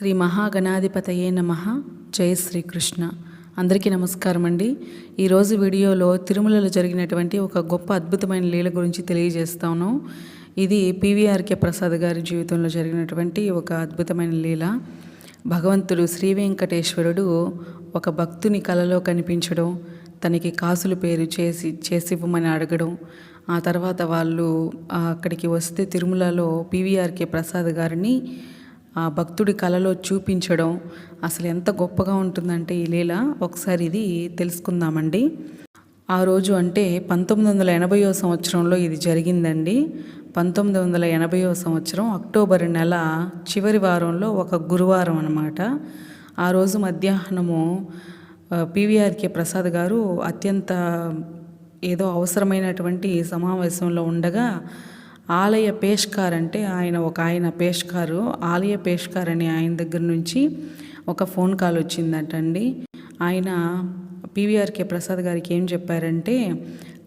శ్రీ మహాగణాధిపతయే నమ. జయ శ్రీకృష్ణ. అందరికీ నమస్కారం అండి ఈరోజు వీడియోలో తిరుమలలో జరిగినటువంటి ఒక గొప్ప అద్భుతమైన లీల గురించి తెలియజేస్తాను. ఇది పివిఆర్కే ప్రసాద్ గారి జీవితంలో జరిగినటువంటి ఒక అద్భుతమైన లీల. భగవంతుడు శ్రీ వెంకటేశ్వరుడు ఒక భక్తుని కలలో కనిపించడం తనకి కాసుల పేరు చేసి చేసివ్వమని అడగడం ఆ తర్వాత వాళ్ళు అక్కడికి వస్తే తిరుమలలో పివిఆర్కే ప్రసాద్ గారిని ఆ భక్తుడి కలలో చూపించడం అసలు ఎంత గొప్పగా ఉంటుందంటే ఈ లీల. ఒకసారి ఇది తెలుసుకుందామండి. ఆ రోజు అంటే పంతొమ్మిది వందల ఎనభైవ సంవత్సరంలో ఇది జరిగిందండి. పంతొమ్మిది వందల ఎనభైవ సంవత్సరం అక్టోబర్ నెల చివరి వారంలో ఒక గురువారం అన్నమాట. ఆ రోజు మధ్యాహ్నము పీవీఆర్కే పివిఆర్కే ప్రసాద్ గారు అత్యంత ఏదో అవసరమైనటువంటి సమావేశంలో ఉండగా ఆలయ పేష్కార్ అంటే ఆయన ఒక ఆయన పేష్కారు. ఆలయ పేష్కార్ అనే ఆయన దగ్గర నుంచి ఒక ఫోన్ కాల్ వచ్చిందటండి. ఆయన పీవీఆర్కే ప్రసాద్ గారికి ఏం చెప్పారంటే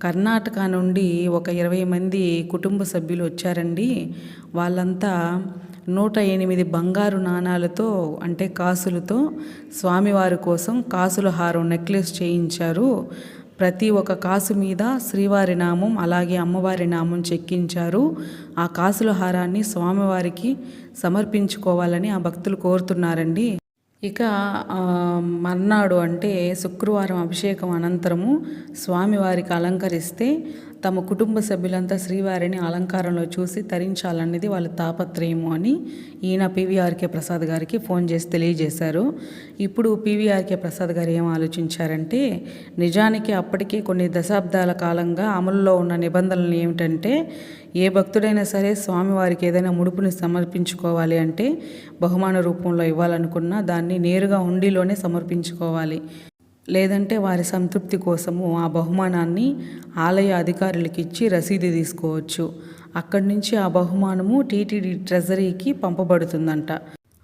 కర్ణాటక నుండి ఒక ఇరవై మంది కుటుంబ సభ్యులు వచ్చారండి. వాళ్ళంతా నూట ఎనిమిది బంగారు నాణాలతో అంటే కాసులతో స్వామివారి కోసం కాసుల హారం నెక్లెస్ చేయించారు. ప్రతి ఒక్క కాసు మీద శ్రీవారి నామం అలాగే అమ్మవారి నామం చెక్కించారు. ఆ కాసుల హారాన్ని స్వామివారికి సమర్పించుకోవాలని ఆ భక్తులు కోరుతున్నారండి. ఇక మర్నాడు అంటే శుక్రవారం అభిషేకం అనంతరము స్వామివారికి అలంకరిస్తే తమ కుటుంబ సభ్యులంతా శ్రీవారిని అలంకారంలో చూసి తరించాలన్నది వాళ్ళ తాపత్రయము అని ఈయన పివిఆర్కే ప్రసాద్ గారికి ఫోన్ చేసి తెలియజేశారు. ఇప్పుడు పివిఆర్కే ప్రసాద్ గారు ఏం ఆలోచించారంటే నిజానికి అప్పటికే కొన్ని దశాబ్దాల కాలంగా అమలులో ఉన్న నిబంధనలు ఏమిటంటే ఏ భక్తుడైనా సరే స్వామివారికి ఏదైనా ముడుపుని సమర్పించుకోవాలి అంటే బహుమాన రూపంలో ఇవ్వాలనుకున్నా దాన్ని నేరుగా హుండీలోనే సమర్పించుకోవాలి. లేదంటే వారి సంతృప్తి కోసము ఆ బహుమానాన్ని ఆలయ అధికారులకు ఇచ్చి రసీదు తీసుకోవచ్చు. అక్కడి నుంచి ఆ బహుమానము టీటీడీ ట్రెజరీకి పంపబడుతుందంట.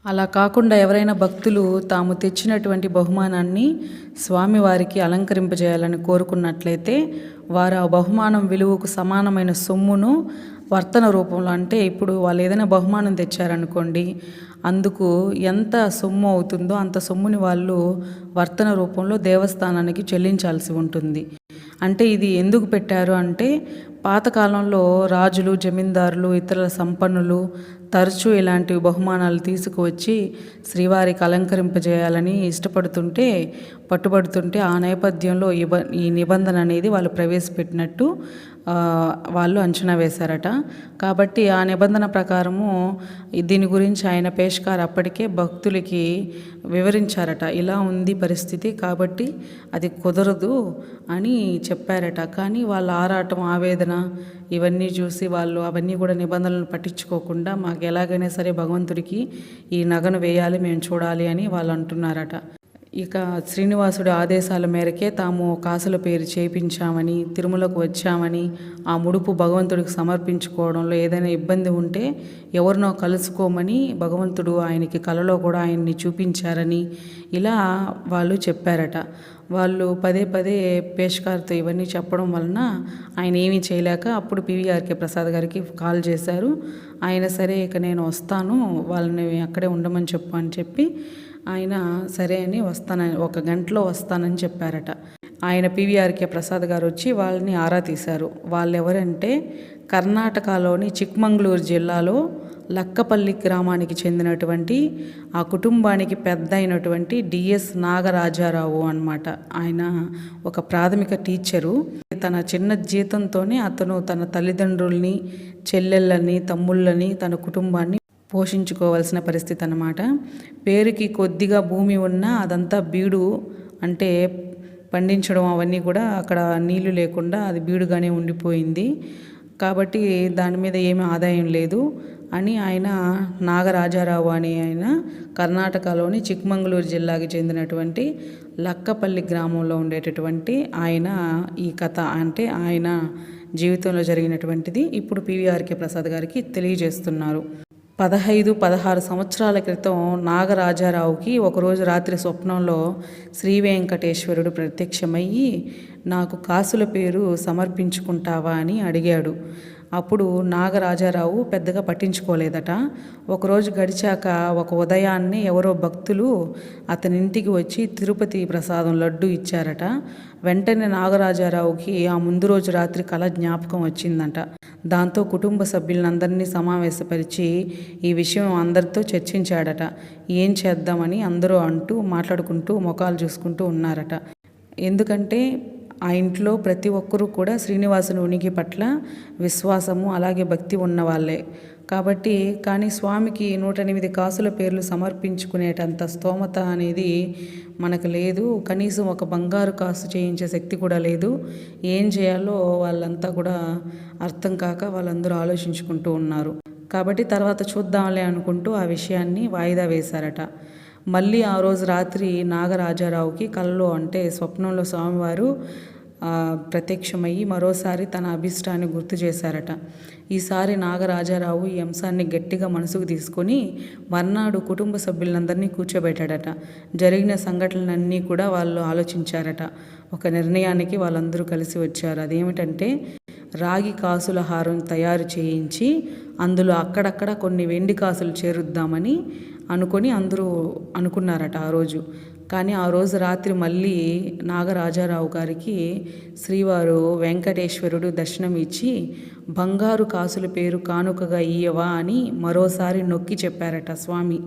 అలా కాకుండా ఎవరైనా భక్తులు తాము తెచ్చినటువంటి బహుమానాన్ని స్వామివారికి అలంకరింపజేయాలని కోరుకున్నట్లయితే వారు ఆ బహుమానం విలువకు సమానమైన సొమ్మును వర్తన రూపంలో అంటే ఇప్పుడు వాళ్ళు ఏదైనా బహుమానం తెచ్చారనుకోండి అందుకు ఎంత సొమ్ము అవుతుందో అంత సొమ్ముని వాళ్ళు వర్తన రూపంలో దేవస్థానానికి చెల్లించాల్సి ఉంటుంది. అంటే ఇది ఎందుకు పెట్టారు అంటే పాతకాలంలో రాజులు జమీందారులు ఇతర సంపన్నులు తరచూ ఇలాంటి బహుమానాలు తీసుకువచ్చి శ్రీవారికి అలంకరింపజేయాలని ఇష్టపడుతుంటే పట్టుబడుతుంటే ఆ నేపథ్యంలో ఈ ఈ నిబంధన అనేది వాళ్ళు ప్రవేశపెట్టినట్టు వాళ్ళు అంచనా వేశారట. కాబట్టి ఆ నిబంధన ప్రకారము దీని గురించి ఆయన పేష్కార్ అప్పటికే భక్తులకి వివరించారట. ఇలా ఉంది పరిస్థితి కాబట్టి అది కుదరదు అని చెప్పారట. కానీ వాళ్ళ ఆరాటం ఆవేదన ఇవన్నీ చూసి వాళ్ళు అవన్నీ కూడా నిబంధనలను పట్టించుకోకుండా మాకు ఎలాగైనా సరే భగవంతుడికి ఈ నగను వేయాలి మేము చూడాలి అని వాళ్ళు అంటున్నారట. ఇక శ్రీనివాసుడి ఆదేశాల మేరకే తాము కాసుల పేరు చేయించామని తిరుమలకు వచ్చామని ఆ ముడుపు భగవంతుడికి సమర్పించుకోవడంలో ఏదైనా ఇబ్బంది ఉంటే ఎవరినో కలుసుకోమని భగవంతుడు ఆయనకి కలలో కూడా ఆయన్ని చూపించారని ఇలా వాళ్ళు చెప్పారట. వాళ్ళు పదే పదే పేష్కార్తో ఇవన్నీ చెప్పడం వలన ఆయన ఏమీ చేయలేక అప్పుడు పివిఆర్కే ప్రసాద్ గారికి కాల్ చేశారు. ఆయన సరే ఇక నేను వస్తాను వాళ్ళని అక్కడే ఉండమని చెప్పు అని చెప్పి ఆయన సరే అని వస్తానని ఒక గంటలో వస్తానని చెప్పారట. ఆయన పివిఆర్కే ప్రసాద్ గారు వచ్చి వాళ్ళని ఆరా తీశారు. వాళ్ళు ఎవరంటే కర్ణాటకలోని చిక్మంగళూరు జిల్లాలో లక్కపల్లి గ్రామానికి చెందినటువంటి ఆ కుటుంబానికి పెద్ద అయినటువంటి డిఎస్ నాగరాజారావు అనమాట ఆయన ఒక ప్రాథమిక టీచరు. తన చిన్న జీతంతోనే అతను తన తల్లిదండ్రుల్ని చెల్లెళ్ళని తమ్ముళ్ళని తన కుటుంబాన్ని పోషించుకోవాల్సిన పరిస్థితి అన్నమాట. పేరుకి కొద్దిగా భూమి ఉన్నా అదంతా బీడు అంటే పండించడం అవన్నీ కూడా అక్కడ నీళ్ళు లేకుండా అది బీడుగానే ఉండిపోయింది. కాబట్టి దాని మీద ఏమీ ఆదాయం లేదు అని ఆయన నాగరాజారావు అని ఆయన కర్ణాటకలోని చిక్మంగళూరు జిల్లాకి చెందినటువంటి లక్కపల్లి గ్రామంలో ఉండేటటువంటి ఆయన ఈ కథ అంటే ఆయన జీవితంలో జరిగినటువంటిది ఇప్పుడు పివిఆర్కే ప్రసాద్ గారికి తెలియజేస్తున్నారు. పదహైదు పదహారు సంవత్సరాల క్రితం నాగరాజారావుకి ఒకరోజు రాత్రి స్వప్నంలో శ్రీ వెంకటేశ్వరుడు ప్రత్యక్షమయ్యి నాకు కాసుల పేరు సమర్పించుకుంటావా? అని అడిగాడు. అప్పుడు నాగరాజారావు పెద్దగా పట్టించుకోలేదట. ఒకరోజు గడిచాక ఒక ఉదయాన్నే ఎవరో భక్తులు అతని ఇంటికి వచ్చి తిరుపతి ప్రసాదం లడ్డు ఇచ్చారట. వెంటనే నాగరాజారావుకి ఆ ముందు రోజు రాత్రి కళ జ్ఞాపకం వచ్చిందంట. దాంతో కుటుంబ సభ్యులందరినీ సమావేశపరిచి ఈ విషయం అందరితో చర్చించాడట. ఏం చేద్దామని అందరూ అంటూ మాట్లాడుకుంటూ ముఖాలు చూసుకుంటూ ఉన్నారట. ఎందుకంటే ఆ ఇంట్లో ప్రతి ఒక్కరూ కూడా శ్రీనివాసుని ఉనికి పట్ల విశ్వాసము అలాగే భక్తి ఉన్నవాళ్ళే. కాబట్టి కానీ స్వామికి నూట ఎనిమిది కాసుల పేర్లు సమర్పించుకునేటంత స్తోమత అనేది మనకు లేదు. కనీసం ఒక బంగారు కాసు చేయించే శక్తి కూడా లేదు. ఏం చేయాలో వాళ్ళంతా కూడా అర్థం కాక వాళ్ళందరూ ఆలోచించుకుంటూ ఉన్నారు. కాబట్టి తర్వాత చూద్దాంలే అనుకుంటూ ఆ విషయాన్ని వాయిదా వేశారట. మళ్ళీ ఆ రోజు రాత్రి నాగరాజారావుకి కలలో అంటే స్వప్నంలో స్వామివారు ప్రత్యక్షమయ్యి మరోసారి తన అభిష్టాన్ని గుర్తు చేశారట. ఈసారి నాగరాజారావు ఈ అంశాన్ని గట్టిగా మనసుకు తీసుకొని మర్నాడు కుటుంబ సభ్యులందరినీ కూర్చోబెట్టాడట. జరిగిన సంఘటనలన్నీ కూడా వాళ్ళు ఆలోచించారట. ఒక నిర్ణయానికి వాళ్ళందరూ కలిసి వచ్చారు. అదేమిటంటే రాగి కాసుల హారం తయారు చేయించి అందులో అక్కడక్కడ కొన్ని వెండి కాసులు చేరుద్దామని అనుకొని అందరూ అనుకున్నారట ఆ రోజు. కానీ ఆ రోజు రాత్రి మళ్ళీ నాగరాజారావు గారికి శ్రీవారు వెంకటేశ్వరుడు దర్శనం ఇచ్చి బంగారు కాసుల పేరు కానుకగా ఇయ్యవా అని మరోసారి నొక్కి చెప్పారట స్వామి.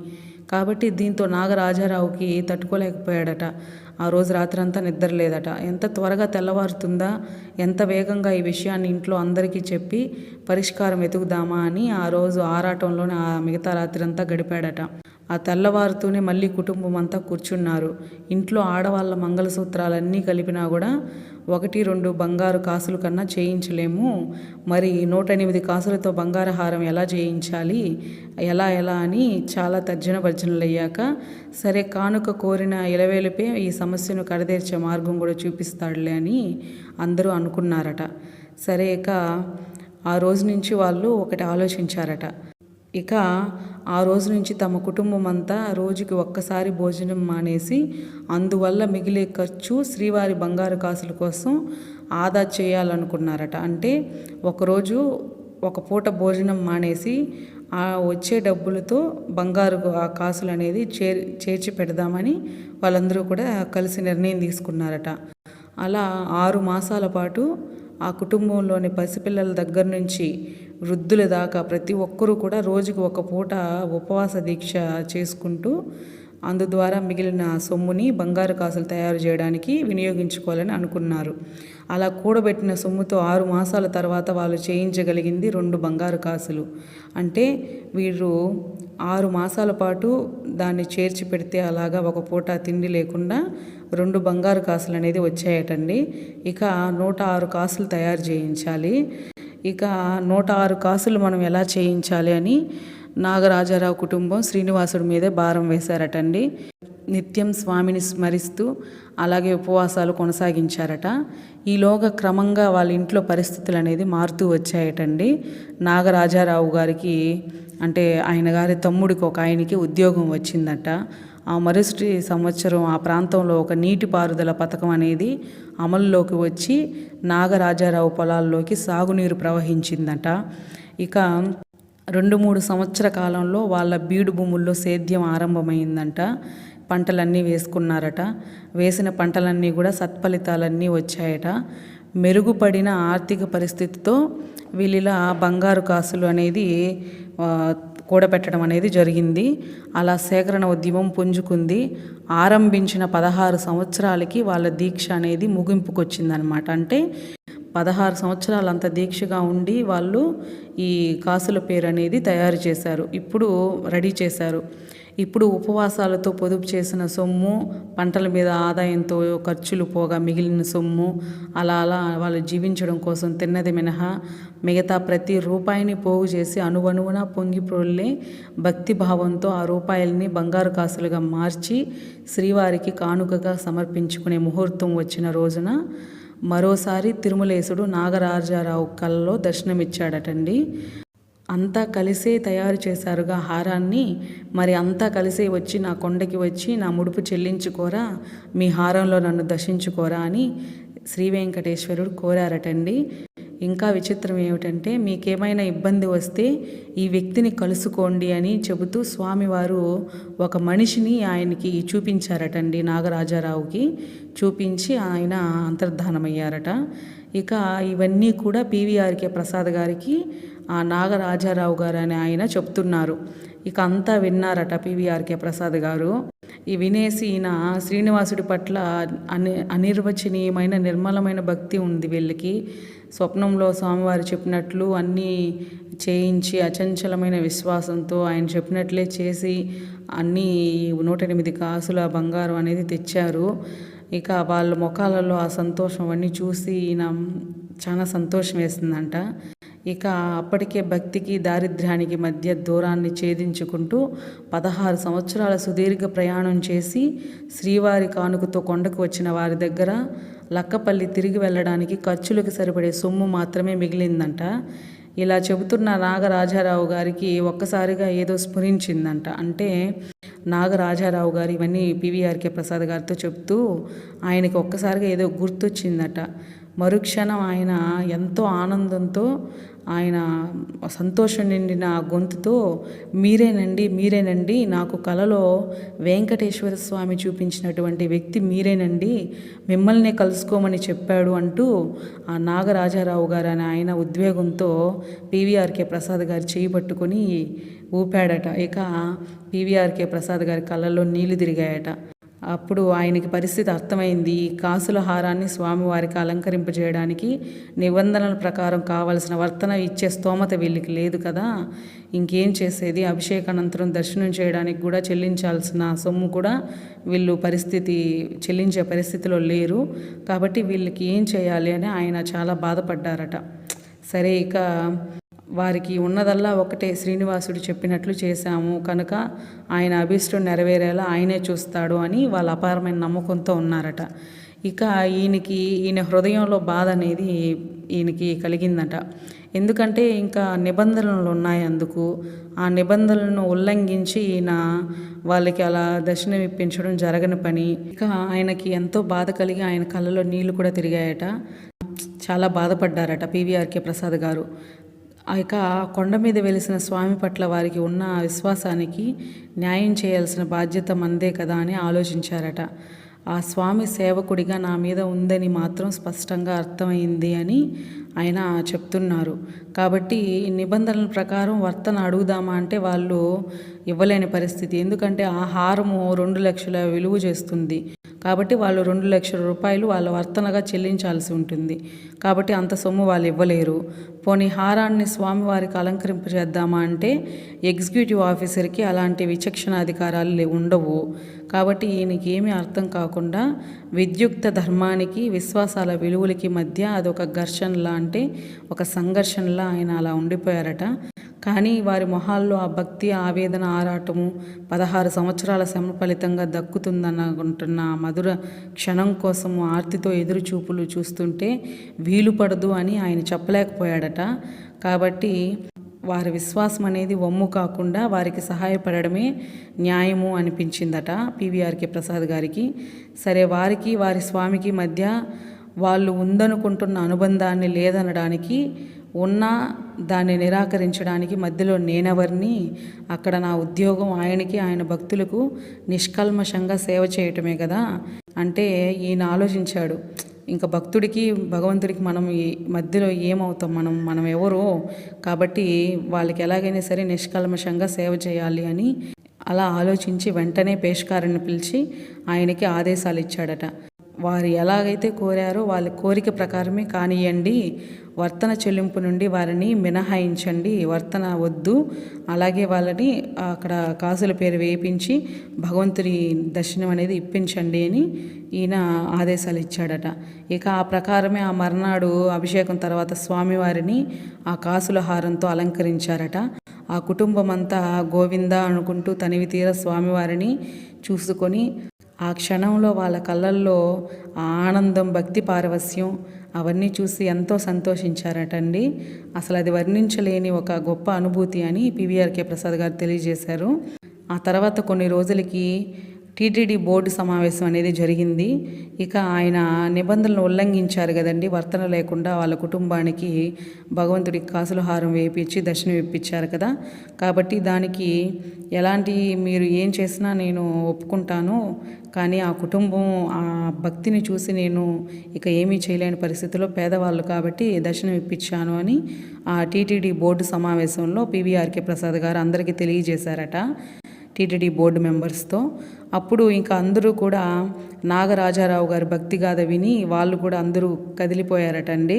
కాబట్టి దీంతో నాగరాజారావుకి తట్టుకోలేకపోయాడట. ఆ రోజు రాత్రంతా నిద్ర లేదట ఎంత త్వరగా తెల్లవారుతుందా? ఎంత వేగంగా ఈ విషయాన్ని ఇంట్లో అందరికీ చెప్పి పరిష్కారం వెతుకుదామా అని ఆ రోజు ఆరాటంలోనే ఆ మిగతా రాత్రి అంతా గడిపాడట. ఆ తెల్లవారుతూనే మళ్ళీ కుటుంబం అంతా కూర్చున్నారు. ఇంట్లో ఆడవాళ్ళ మంగళసూత్రాలన్నీ కలిపినా కూడా ఒకటి రెండు బంగారు కాసులు కన్నా చేయించలేము. మరి నూట ఎనిమిది కాసులతో బంగారు హారం ఎలా చేయించాలి? ఎలా ఎలా అని చాలా తర్జన భర్జనలు అయ్యాక సరే కానుక కోరిన ఇలవేలిపే ఈ సమస్యను కడదేర్చే మార్గం కూడా చూపిస్తాడులే అని అందరూ అనుకున్నారట. సరే ఇక ఆ రోజు నుంచి వాళ్ళు ఒకటి ఆలోచించారట. ఇక ఆ రోజు నుంచి తమ కుటుంబం అంతా రోజుకి ఒక్కసారి భోజనం మానేసి అందువల్ల మిగిలే ఖర్చు శ్రీవారి బంగారు కాసుల కోసం ఆదా చేయాలనుకున్నారట. అంటే ఒకరోజు ఒక పూట భోజనం మానేసి ఆ వచ్చే డబ్బులతో బంగారు ఆ కాసులు అనేది చేర్ చేర్చి పెడదామని వాళ్ళందరూ కూడా కలిసి నిర్ణయం తీసుకున్నారట. అలా ఆరు మాసాల పాటు ఆ కుటుంబంలోని పసిపిల్లల దగ్గర నుంచి వృద్ధుల దాకా ప్రతి ఒక్కరూ కూడా రోజుకు ఒక పూట ఉపవాస దీక్ష చేసుకుంటూ అందు ద్వారా మిగిలిన సొమ్ముని బంగారు కాసులు తయారు చేయడానికి వినియోగించుకోవాలని అనుకున్నారు. అలా కూడబెట్టిన సొమ్ముతో ఆరు మాసాల తర్వాత వాళ్ళు చేయించగలిగింది రెండు బంగారు కాసులు. అంటే వీరు ఆరు మాసాల పాటు దాన్ని చేర్చి పెడితే అలాగా ఒక పూట తిండి లేకుండా రెండు బంగారు కాసులు అనేది వచ్చాయటండి. ఇక నూట ఆరు కాసులు తయారు చేయించాలి. ఇక నూట ఆరు కాసులు మనం ఎలా చేయించాలి అని నాగరాజారావు కుటుంబం శ్రీనివాసుడి మీదే భారం వేశారటండి. నిత్యం స్వామిని స్మరిస్తూ అలాగే ఉపవాసాలు కొనసాగించారట. ఈలోగా క్రమంగా వాళ్ళ ఇంట్లో పరిస్థితులు అనేది మారుతూ వచ్చాయటండి. నాగరాజారావు గారికి అంటే ఆయన గారి తమ్ముడికి ఒక ఆయనకి ఉద్యోగం వచ్చిందట. మరుసటి సంవత్సరం ఆ ప్రాంతంలో ఒక నీటిపారుదల పథకం అనేది అమల్లోకి వచ్చి నాగరాజారావు పొలాల్లోకి సాగునీరు ప్రవహించిందట. ఇక రెండు మూడు సంవత్సర కాలంలో వాళ్ళ బీడు భూముల్లో సేద్యం ఆరంభమైందంట. పంటలన్నీ వేసుకున్నారట. వేసిన పంటలన్నీ కూడా సత్ఫలితాలన్నీ వచ్చాయట. మెరుగుపడిన ఆర్థిక పరిస్థితితో వీళ్ళిలా బంగారు కాసులు అనేది కూడబెట్టడం అనేది జరిగింది. అలా సేకరణ ఉద్యమం పుంజుకుంది. ఆరంభించిన పదహారు సంవత్సరాలకి వాళ్ళ దీక్ష అనేది ముగింపుకొచ్చిందనమాట అంటే పదహారు సంవత్సరాలు అంత దీక్షగా ఉండి వాళ్ళు ఈ కాసుల పేరు అనేది తయారు చేశారు. ఇప్పుడు రెడీ చేశారు. ఇప్పుడు ఉపవాసాలతో పొదుపు చేసిన సొమ్ము పంటల మీద ఆదాయంతో ఖర్చులు పోగా మిగిలిన సొమ్ము అలా అలా వాళ్ళు జీవించడం కోసం తిన్నది మినహా మిగతా ప్రతి రూపాయిని పోగు చేసి అణువణువున పొంగి భక్తి భావంతో ఆ రూపాయల్ని బంగారు కాసులుగా మార్చి శ్రీవారికి కానుకగా సమర్పించుకునే ముహూర్తం వచ్చిన రోజున మరోసారి తిరుమలేశుడు నాగరాజారావు కళ్ళలో దర్శనమిచ్చాడటండి. అంతా కలిసే తయారు చేశారుగా హారాన్ని. మరి అంతా కలిసే వచ్చి నా కొండకి వచ్చి నా ముడుపు చెల్లించుకోరా? మీ హారంలో నన్ను దర్శించుకోరా అని శ్రీ వెంకటేశ్వరుడు కోరారటండి. ఇంకా విచిత్రం ఏమిటంటే మీకేమైనా ఇబ్బంది వస్తే ఈ వ్యక్తిని కలుసుకోండి అని చెబుతూ స్వామివారు ఒక మనిషిని ఆయనకి చూపించారటండి నాగరాజారావుకి. చూపించి ఆయన అంతర్ధానమయ్యారట. ఇక ఇవన్నీ కూడా పీవీఆర్కే ప్రసాద్ గారికి ఆ నాగరాజారావు గారు అని ఆయన చెప్తున్నారు. ఇక అంతా విన్నారట పివిఆర్కే ప్రసాద్ గారు. ఈ వినేసి ఈయన శ్రీనివాసుడి పట్ల అని అనిర్వచనీయమైన నిర్మలమైన భక్తి ఉంది వీళ్ళకి. స్వప్నంలో స్వామివారు చెప్పినట్లు అన్నీ చేయించి అచంచలమైన విశ్వాసంతో ఆయన చెప్పినట్లే చేసి అన్నీ నూట ఎనిమిది కాసుల బంగారం అనేది తెచ్చారు. ఇక వాళ్ళ ముఖాలలో ఆ సంతోషం అన్నీ చూసి ఈయన చాలా సంతోషం వేసిందంట. ఇక అప్పటికే భక్తికి దారిద్ర్యానికి మధ్య దూరాన్ని ఛేదించుకుంటూ పదహారు సంవత్సరాల సుదీర్ఘ ప్రయాణం చేసి శ్రీవారి కానుకతో కొండకు వచ్చిన వారి దగ్గర లక్కపల్లి తిరిగి వెళ్ళడానికి ఖర్చులకు సరిపడే సొమ్ము మాత్రమే మిగిలిందంట. ఇలా చెబుతున్న నాగరాజారావు గారికి ఒక్కసారిగా ఏదో స్ఫురించిందంట. అంటే నాగరాజారావు గారు ఇవన్నీ పివిఆర్కే ప్రసాద్ గారితో చెప్తూ ఆయనకి ఒక్కసారిగా ఏదో గుర్తొచ్చిందట. మరుక్షణం ఆయన ఎంతో ఆనందంతో ఆయన సంతోషం నిండిన గొంతుతో మీరేనండి మీరేనండి నాకు కలలో వెంకటేశ్వర స్వామి చూపించినటువంటి వ్యక్తి మీరేనండి మిమ్మల్ని కలుసుకోమని చెప్పాడు అంటూ ఆ నాగరాజారావు గారు అని ఆయన ఉద్వేగంతో పీవీఆర్కే ప్రసాద్ గారు చేయి పట్టుకొని ఊపాడట. ఇక పీవీఆర్కే ప్రసాద్ గారి కళ్ళల్లో నీళ్ళు తిరిగాయట. అప్పుడు ఆయనకి పరిస్థితి అర్థమైంది. కాసుల హారాన్ని స్వామివారికి అలంకరింపజేయడానికి నిబంధనల ప్రకారం కావలసిన వర్తన ఇచ్చే స్తోమత వీళ్ళకి లేదు కదా. ఇంకేం చేసేది? అభిషేకానంతరం దర్శనం చేయడానికి కూడా చెల్లించాల్సిన సొమ్ము కూడా వీళ్ళు పరిస్థితి చెల్లించే పరిస్థితిలో లేరు. కాబట్టి వీళ్ళకి ఏం చేయాలి అని ఆయన చాలా బాధపడ్డారట. సరే ఇక వారికి ఉన్నదల్లా ఒకటే శ్రీనివాసుడు చెప్పినట్లు చేశాము. కనుక ఆయన అభీష్టం నెరవేరేలా ఆయనే చూస్తాడు అని వాళ్ళ అపారమైన నమ్మకంతో ఉన్నారట. ఇక ఈయనకి ఈయన హృదయంలో బాధ అనేది ఈయనకి కలిగిందట. ఎందుకంటే ఇంకా నిబంధనలు ఉన్నాయి అందుకు. ఆ నిబంధనలను ఉల్లంఘించి ఈయన వాళ్ళకి అలా దర్శనం ఇప్పించడం జరగని పని. ఇక ఆయనకి ఎంతో బాధ కలిగి ఆయన కళ్ళలో నీళ్ళు కూడా తిరిగాయట. చాలా బాధపడ్డారట పీవీఆర్కే ప్రసాద్ గారు. ఆ యొక్క కొండ మీద వెలిసిన స్వామి పట్ల వారికి ఉన్న విశ్వాసానికి న్యాయం చేయాల్సిన బాధ్యత మందే కదా అని ఆలోచించారట. ఆ స్వామి సేవకుడిగా నా మీద ఉందని మాత్రం స్పష్టంగా అర్థమైంది అని ఆయన చెప్తున్నారు. కాబట్టి నిబంధనల ప్రకారం వర్తన అడుగుదామా అంటే వాళ్ళు ఇవ్వలేని పరిస్థితి. ఎందుకంటే ఆ హారము రెండు లక్షల విలువ చేస్తుంది. కాబట్టి వాళ్ళు రెండు లక్షల రూపాయలు వాళ్ళ వర్తనగా చెల్లించాల్సి ఉంటుంది. కాబట్టి అంత సొమ్ము వాళ్ళు ఇవ్వలేరు. పోనీ హారాన్ని స్వామివారికి అలంకరింపజేద్దామా అంటే ఎగ్జిక్యూటివ్ ఆఫీసర్కి అలాంటి విచక్షణ అధికారాలు ఉండవు. కాబట్టి ఈయనకి ఏమీ అర్థం కాకుండా విద్యుక్త ధర్మానికి విశ్వాసాల విలువలకి మధ్య అదొక ఘర్షణలా అంటే ఒక సంఘర్షణలా ఆయన అలా ఉండిపోయారట. కానీ వారి మొహాల్లో ఆ భక్తి ఆవేదన ఆరాటము పదహారు సంవత్సరాల శ్రమ ఫలితంగా దక్కుతుందనుకుంటున్న మధుర క్షణం కోసము ఆర్తితో ఎదురుచూపులు చూస్తుంటే వీలు పడదు అని ఆయన చెప్పలేకపోయాడట. కాబట్టి వారి విశ్వాసం అనేది వమ్ము కాకుండా వారికి సహాయపడడమే న్యాయము అనిపించిందట పివిఆర్కే ప్రసాద్ గారికి. సరే వారికి వారి స్వామికి మధ్య వాళ్ళు ఉందనుకుంటున్న అనుబంధాన్ని లేదనడానికి ఉన్నా దాన్ని నిరాకరించడానికి మధ్యలో నేనెవరిని అక్కడ నా ఉద్యోగం ఆయనకి ఆయన భక్తులకు నిష్కల్మషంగా సేవ చేయటమే కదా? అంటే ఈయన ఆలోచించాడు ఇంకా భక్తుడికి భగవంతుడికి మనం ఈ మధ్యలో ఏమవుతాం? మనం మనం ఎవరో కాబట్టి వాళ్ళకి ఎలాగైనా సరే నిష్కల్మషంగా సేవ చేయాలి అని అలా ఆలోచించి వెంటనే పేష్కారుని పిలిచి ఆయనకి ఆదేశాలు ఇచ్చాడట. వారు ఎలాగైతే కోరారో వాళ్ళ కోరిక ప్రకారమే కానియండి వర్తన చెల్లింపు నుండి వారిని మినహాయించండి వర్తన వద్దు. అలాగే వాళ్ళని అక్కడ కాసుల పేరు వేయించి భగవంతుడి దర్శనం అనేది ఇప్పించండి అని ఈయన ఆదేశాలు ఇచ్చాడట. ఇక ఆ ప్రకారమే ఆ మర్నాడు అభిషేకం తర్వాత స్వామివారిని ఆ కాసుల హారంతో అలంకరించారట. ఆ కుటుంబం అంతా గోవింద అనుకుంటూ తనివి తీర స్వామివారిని చూసుకొని ఆ క్షణంలో వాళ్ళ కళ్ళల్లో ఆ ఆనందం భక్తి పారవస్యం అవన్నీ చూసి ఎంతో సంతోషించారటండి. అసలు అది వర్ణించలేని ఒక గొప్ప అనుభూతి అని పివిఆర్కే ప్రసాద్ గారు తెలియజేశారు. ఆ తర్వాత కొన్ని రోజులకి టీటీడీ బోర్డు సమావేశం అనేది జరిగింది. ఇక ఆయన నిబంధనలు ఉల్లంఘించారు కదండి. వర్తన లేకుండా వాళ్ళ కుటుంబానికి భగవంతుడికి కాసులు హారం వేయించి దర్శనం ఇప్పించారు కదా. కాబట్టి దానికి ఎలాంటి మీరు ఏం చేసినా నేను ఒప్పుకుంటాను. కానీ ఆ కుటుంబం ఆ భక్తిని చూసి నేను ఇక ఏమీ చేయలేని పరిస్థితిలో పేదవాళ్ళు కాబట్టి దర్శనం ఇప్పించాను అని ఆ టీటీడీ బోర్డు సమావేశంలో P V R K Prasad గారు అందరికీ తెలియజేశారట. టీటీడీ బోర్డు మెంబర్స్తో. అప్పుడు ఇంకా అందరూ కూడా నాగరాజారావు గారి భక్తి గాథ విని వాళ్ళు కూడా అందరూ కదిలిపోయారటండి.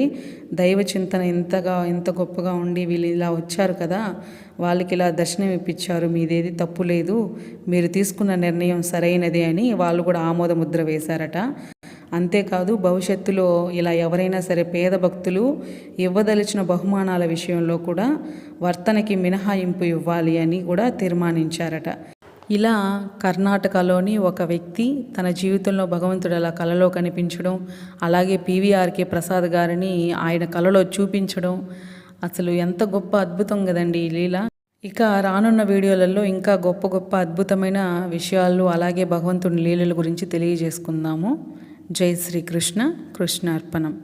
దైవ చింతన ఇంతగా ఇంత గొప్పగా ఉండి వీళ్ళు ఇలా వచ్చారు కదా వాళ్ళకి ఇలా దర్శనం ఇప్పించారు మీదేది తప్పు లేదు మీరు తీసుకున్న నిర్ణయం సరైనదే అని వాళ్ళు కూడా ఆమోద ముద్ర వేశారట. అంతేకాదు భవిష్యత్తులో ఇలా ఎవరైనా సరే పేద భక్తులు ఇవ్వదలిచిన బహుమానాల విషయంలో కూడా వర్తనకి మినహాయింపు ఇవ్వాలి అని కూడా తీర్మానించారట. ఇలా కర్ణాటకలోని ఒక వ్యక్తి తన జీవితంలో భగవంతుడు అలా కలలో కనిపించడం అలాగే పీవీఆర్కే ప్రసాద్ గారిని ఆయన కలలో చూపించడం అసలు ఎంత గొప్ప అద్భుతం కదండి ఈ లీల. ఇక రానున్న వీడియోలలో ఇంకా గొప్ప గొప్ప అద్భుతమైన విషయాలు అలాగే భగవంతుని లీలల గురించి తెలియజేసుకుందాము. జై శ్రీకృష్ణ కృష్ణార్పణం.